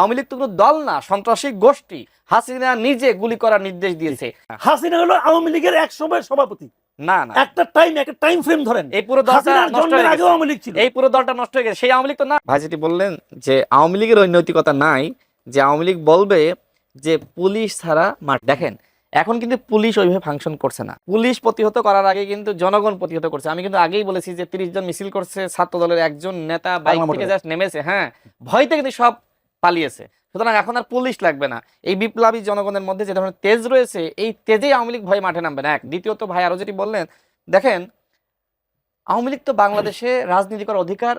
আওয়ামী লীগ তো কোনো দল না সন্ত্রাসী গোষ্ঠী। হাসিনা নিজে গুলি করার নির্দেশ দিয়েছে। হাসিনা হলো আওয়ামী লীগের এক সময় সভাপতি। না না। একটা টাইম একটা টাইম ফ্রেম ধরেন। এই পুরো দলটা নষ্ট হয়ে গেছে। আওয়ামী লীগ ছিল। এই পুরো দলটা নষ্ট হয়ে গেছে। সেই আওয়ামী লীগ তো না। ভাই বললেন যে আওয়ামী লীগের ওই নৈতিকতা নাই যে আওয়ামী লীগ বলবে যে পুলিশ ছাড়া মাঠ দেখেন এখন কিন্তু পুলিশ ওইভাবে ফাংশন করছে না। পুলিশ প্রতিহত করার আগে কিন্তু জনগণ প্রতিহত করছে। আমি কিন্তু আগেই বলেছি যে তিরিশ জন মিছিল করছে ছাত্র দলের একজন নেতা বাইক থেকে জাস্ট নেমেছে হ্যাঁ। ভয়তে কিন্তু সব পালিয়েছে। সুতরাং এখন আর পুলিশ লাগবে না। এই বিপ্লবী জনগণের মধ্যে যে ধরনের তেজ রয়েছে, এই তেজেই আওয়ামী লীগ ভয়ে মাঠে নামবে না। এক, দ্বিতীয়ত ভাই আরও যেটি বললেন, দেখেন, আওয়ামী লীগ তো বাংলাদেশে রাজনীতি করার অধিকার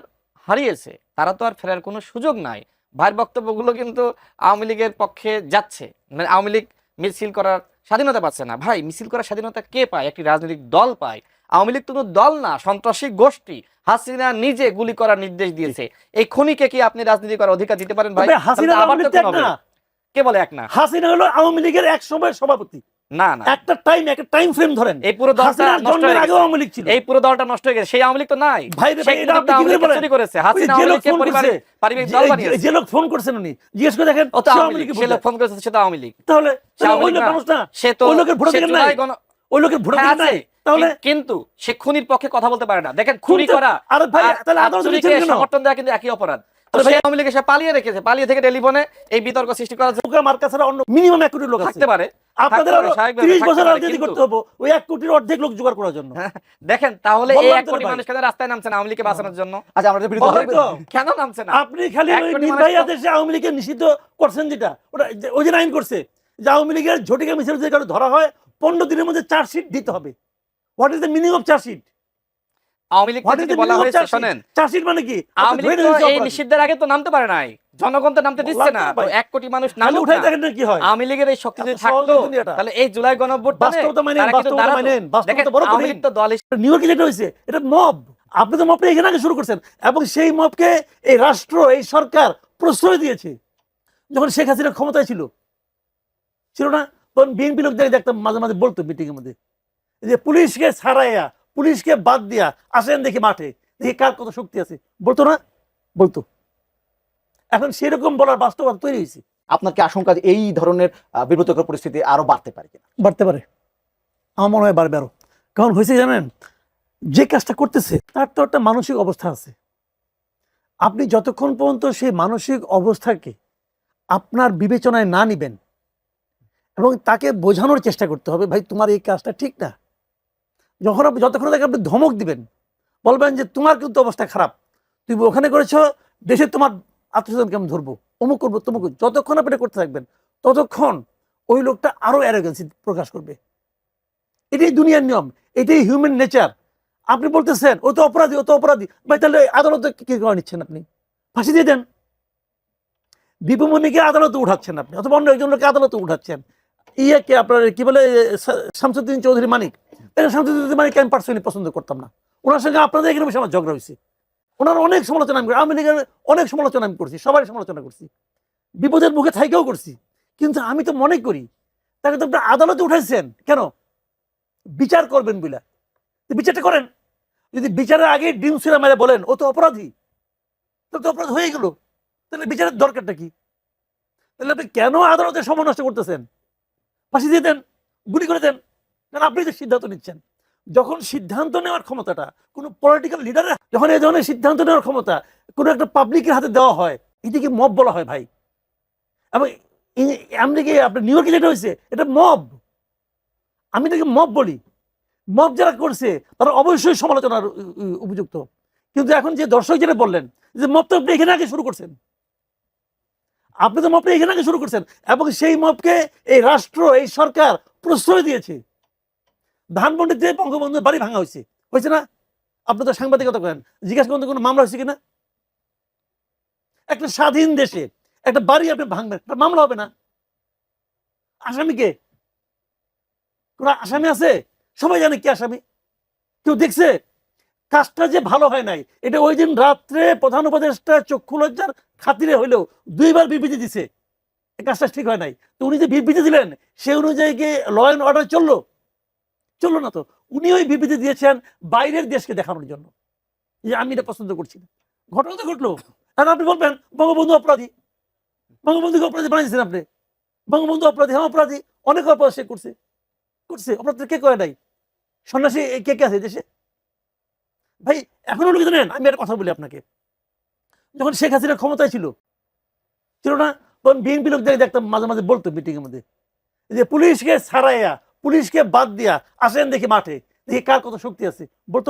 হারিয়েছে। তারা তো আর ফেরার কোনো সুযোগ নাই। ভাইয়ের বক্তব্যগুলো কিন্তু আওয়ামী লীগের পক্ষে যাচ্ছে। মানে আওয়ামী লীগ মিছিল করার স্বাধীনতা পাচ্ছে না। ভাই, মিছিল করার স্বাধীনতা কে পায়? একটি রাজনৈতিক দল পায়। আওয়ামী লীগ কোনো দল না সন্ত্রাসী গোষ্ঠী। হাসিনা নিজে গুলি করার নির্দেশ দিয়েছে। এই খুনিকে কি আপনি রাজনীতি করার অধিকার দিতে পারেন ভাই? হাসিনা কে বলে এক না? হাসিনা হলো আওয়ামী লীগের এক সময় সভাপতি। না না। একটা টাইম একটা টাইম ফ্রেম ধরেন। এই পুরো দলটা নষ্ট হয়ে গেছে। আওয়ামী লীগ ছিল। এই পুরো দলটা নষ্ট হয়ে গেছে। সেই আওয়ামী লীগ তো নাই। ভাই রে ভাই, শেখ এটা আপনি কি আওয়ামী করে লীগকে বলেন? চুরি করেছে। হাসিনা আওয়ামী লীগকে পরিবারে- পারিবারিক দল বানিয়েছে। যে লোক ফোন করছেন উনি? জিজ্ঞেস করে দেখেন ও তো সে আওয়ামী আওয়ামী লীগ সে লোক ফোন করেছে সে তো আওয়ামী লীগ। তাহলে সে তাহলে আওয়ামী ওই লোক মানুষ না। সে তো ওই লোকের ওই আছে। তাহলে কিন্তু সে খুনির পক্ষে কথা বলতে পারে না। দেখেন খুনি করা আরে ভাই, তাহলে? সমর্থন দেওয়া কিন্তু একই অপরাধ। আওয়ামী লীগে সে পালিয়ে রেখেছে পালিয়ে থেকে টেলিফোনে এই বিতর্ক সৃষ্টি ছাড়া অন্য মিনিমাম এক কোটি লোক থাকতে পারে। আপনাদের ত্রিশ বছর রাজনীতি করতে হবে ওই এক কোটির অর্ধেক লোক জোগাড় করার জন্য। দেখেন তাহলে এই এক কোটি মানুষ কেন রাস্তায় নামছে না আওয়ামী লীগকে বাঁচানোর জন্য। আচ্ছা আমরা বিরুদ্ধে কেন নামছে না? আপনি খালি ওই নির্বাহী আদেশে আওয়ামী লীগকে নিষিদ্ধ করছেন যেটা? ওটা ওই যে আইন করছে যে আওয়ামী লীগের ঝটিকা মিছিল যদি কারও ধরা হয় পনেরো দিনের মধ্যে চার্জশিট দিতে হবে। What is the meaning of chargesheet Awami League বলা হয়েছে শোনেন। মানে কি? এই নিষিদ্ধের আগে তো নামতে পারে নাই। জনগণ তো নামতে দিচ্ছে না। তো। এক কোটি মানুষ না। দেখেন না কি হয়। আওয়ামী লীগের এই শক্তি যদি থাকতো তাহলে এই জুলাই গণঅভ্যুত্থানে বাস্তবতা মানেন, বাস্তবতা বড় আওয়ামী লীগ তো দল নিউ ইয়র্কে যেটা হয়েছে এটা মব আপনি তো মবটা এখানে আগে শুরু করছেন। এবং সেই মবকে এই রাষ্ট্র এই সরকার প্রশ্রয় দিয়েছে। যখন শেখ হাসিনা ক্ষমতায় ছিল। ছিল না? তখন বিএনপি লোকদের দেখতাম মাঝে মাঝে বলতো মিটিং এর মধ্যে। যে পুলিশকে ছাড়াইয়া পুলিশকে বাদ দিয়া আসেন দেখি মাঠে। দেখি কার কত শক্তি আছে। বলতো না? বলতো। এখন সেরকম বলার বাস্তবতা তৈরি হয়েছে। আপনার কি আশঙ্কা এই ধরনের বিব্রতকর পরিস্থিতি আরও বাড়তে পারে কিনা? বাড়তে পারে। আমার মনে হয় বাড়বে আরও। কারণ হয়েছে জানেন যে কাজটা করতেছে তার তো একটা মানসিক অবস্থা আছে। আপনি যতক্ষণ পর্যন্ত সেই মানসিক অবস্থাকে আপনার বিবেচনায় না নিবেন এবং তাকে বোঝানোর চেষ্টা করতে হবে ভাই তোমার এই কাজটা ঠিক না। যখন আপনি যতক্ষণ তাকে আপনি ধমক দিবেন, বলবেন যে তোমার কিন্তু অবস্থা খারাপ। তুমি ওখানে করেছ, দেশে তোমার আত্মীয়স্বজনকে আমি ধরবো? অমুক করব, তমুক যতক্ষণ আপনি করতে থাকবেন, ততক্ষণ ওই লোকটা আরও অ্যারোগেন্সি প্রকাশ করবে। এটাই দুনিয়ার নিয়ম, এটাই হিউম্যান নেচার আপনি বলতেছেন, ও তো অপরাধী, ও তো অপরাধী। ভাই, তাহলে আদালতে কি করে নিচ্ছেন আপনি? ফাঁসি দিয়ে দেন। দীপমণিকে আদালতে উঠাচ্ছেন আপনি, অথবা অন্য একজন লোককে আদালতে উঠাচ্ছেন। ইয়েকে আপনার কি বলে শামসুদ্দিন চৌধুরী মানিক? এই শামসুদ্দিন মানিক আমি পার্সোনালি পছন্দ করতাম না। ওনার সঙ্গে আপনাদের এখানে বসে আমার ঝগড়া হয়েছে। ওনার অনেক সমালোচনা আমি আওয়ামী লীগের অনেক সমালোচনা আমি করছি সবাই সমালোচনা করছি। বিপদের মুখে থাইকেও করছি, কিন্তু আমি তো মনে করি, তাকে তো আপনার আদালতে উঠাইছেন। কেন? বিচার করবেন বলে বিচারটা করেন। যদি বিচারের আগে ডিম সুরা মেরে বলেন, ও তো অপরাধী। তাহলে তো অপরাধ হয়ে গেল। তাহলে বিচারের দরকারটা কি? তাহলে আপনি কেন আদালতে সময় নষ্ট করতেছেন? ফাঁসি দিয়ে দেন, গুলি করে দেন। কারণ আপনি তো সিদ্ধান্ত নিচ্ছেন, যখন সিদ্ধান্ত নেওয়ার ক্ষমতাটা কোনো পলিটিক্যাল লিডারের যখন এই ধরনের সিদ্ধান্ত নেওয়ার ক্ষমতা কোনো একটা পাবলিকের হাতে দেওয়া হয়, এটাকে মব বলা হয় ভাই। এবং আমেরিকায় আপনার নিউ ইয়র্কে যেটা হয়েছে, এটা মব আমি এটাকে মব বলি। মব যারা করছে, তারা অবশ্যই সমালোচনার উপযুক্ত। কিন্তু এখন যে দর্শক যেটা বললেন, যে মব তো আপনি এখানে আগে শুরু করছেন। আপনি তো মবটা এখানে আগে শুরু করছেন, এবং সেই মবকে এই রাষ্ট্র, এই সরকার প্রশ্রয় দিয়েছে। ধানমন্ডিতে বঙ্গবন্ধুর বাড়ি ভাঙা হয়েছে হয়েছে না? আপনি তো সাংবাদিকতা করেন, জিজ্ঞাসা করতে কোনো মামলা হয়েছে কিনা? একটা স্বাধীন দেশে একটা বাড়ি আপনি ভাঙবেন, একটা মামলা হবে না? আসামিকে কোন আসামি আছে? সবাই জানে কি আসামি। কেউ দেখছে? কাজটা যে ভালো হয় নাই, এটা ওই দিন রাত্রে প্রধান উপদেষ্টা চক্ষু লজ্জার খাতিরে হইলেও দুইবার বিবৃতি দিছে। কাজটা ঠিক হয় নাই। তো উনি যে বিবৃতি দিলেন, সে অনুযায়ী কি ল অ্যান্ড অর্ডার চলল। চলল না তো। উনি ওই বিবৃতি দিয়েছেন বাইরের দেশকে দেখানোর জন্য। যে আমি এটা পছন্দ করছি না। ঘটনা তো ঘটলো। এখন আপনি বলবেন, বঙ্গবন্ধু অপরাধী। বঙ্গবন্ধুকে অপরাধী বানিয়েছেন আপনি? বঙ্গবন্ধু অপরাধী হ্যাঁ অপরাধী। অনেক অপরাধ সে করছে। করছে। অপরাধ কে করে নাই? সন্ন্যাসী কে কে আছে দেশে? ভাই, এখনও লোকে জানেন? আমি একটা কথা বলি আপনাকে। যখন শেখ হাসিনা ক্ষমতায় ছিল ছিল না? তখন বিএনপি লোক দেখতাম, মাঝে মাঝে বলতো মিটিং এর মধ্যে, যে পুলিশকে ছাড়াইয়া, পুলিশকে বাদ দিয়া আসেন দেখি মাঠে, দেখি কার কত শক্তি আছে। বলতো